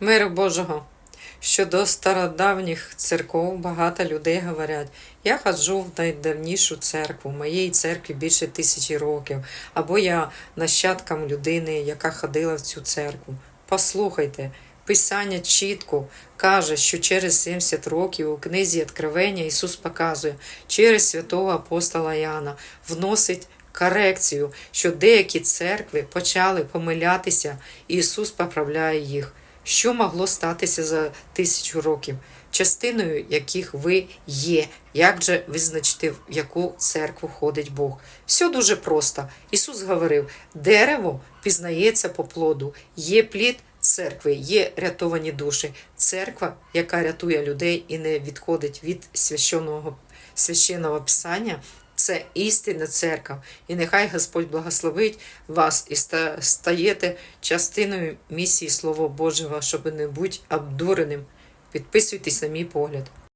Миру Божого. Щодо стародавніх церков багато людей говорять, я ходжу в найдавнішу церкву, моєї церкві більше тисячі років, або я нащадком людини, яка ходила в цю церкву. Послухайте, Писання чітко каже, що через 70 років у книзі Откровення Ісус показує, через святого апостола Яна вносить корекцію, що деякі церкви почали помилятися, і Ісус поправляє їх. Що могло статися за тисячу років, частиною яких ви є, як же визначити, в яку церкву ходить Бог? Все дуже просто. Ісус говорив: дерево пізнається по плоду, є плід церкви, є рятовані душі. Церква, яка рятує людей і не відходить від священного, священного писання. Це істинна церква, і нехай Господь благословить вас і стаєте частиною місії Слова Божого, щоб не бути обдуреним. Підписуйтесь на мій погляд.